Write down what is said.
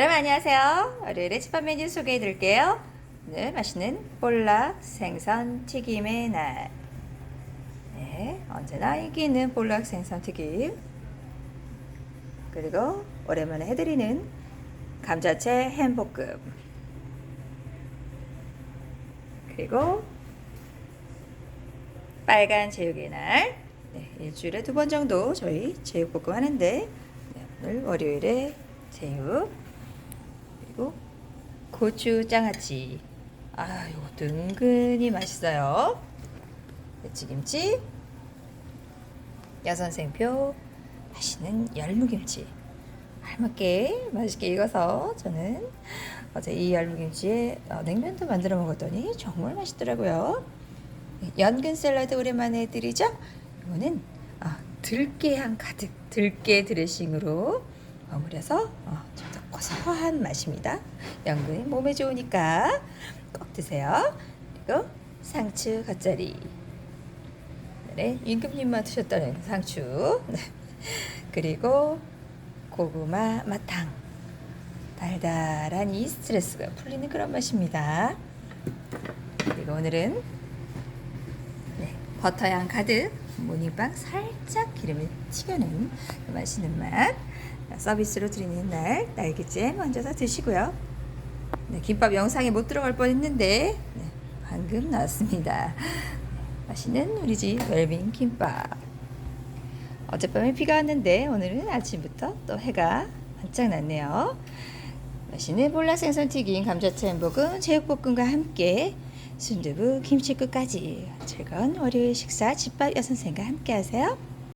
여러분 안녕하세요. 월요일에 집밥 메뉴 소개해 드릴게요. 오늘 맛있는 볼락 생선 튀김의 날. 네, 언제나 인기 있는 볼락 생선 튀김. 그리고 오랜만에 해드리는 감자채 햄볶음. 그리고 빨간 제육의 날. 네, 일주일에 두 번 정도 저희 제육볶음 하는데 네, 오늘 월요일에 제육 그리고 고추 장아찌. 아, 이것도 은근히 맛있어요. 배치김치, 여선생표, 맛있는 열무김치. 알맞게 맛있게 익어서 저는 어제 이 열무김치에 어, 냉면도 만들어 먹었더니 정말 맛있더라고요. 연근 샐러드 오랜만에 해드리죠? 이거는 어, 들깨향 가득 들깨 드레싱으로 버무려서 어, 고소한 맛입니다. 연근이 몸에 좋으니까 꼭 드세요. 그리고 상추 겉절이. 네, 임금님만 드셨다는 상추. 네. 그리고 고구마 마탕. 달달한 이 스트레스가 풀리는 그런 맛입니다. 그리고 오늘은 네, 버터향 가득 모닝빵 살짝 기름에 튀겨낸 그 맛있는 맛 서비스로 드리는 날 날개잼 얹어서 드시고요. 네, 김밥 영상에 못 들어갈 뻔했는데 네, 방금 나왔습니다. 맛있는 우리 집 웰빙 김밥. 어젯밤에 비가 왔는데 오늘은 아침부터 또 해가 반짝 났네요. 맛있는 볼라 생선 튀김, 감자채 햄버거, 제육볶음과 함께 순두부, 김치국까지 즐거운 월요일 식사 집밥 여선생과 함께 하세요.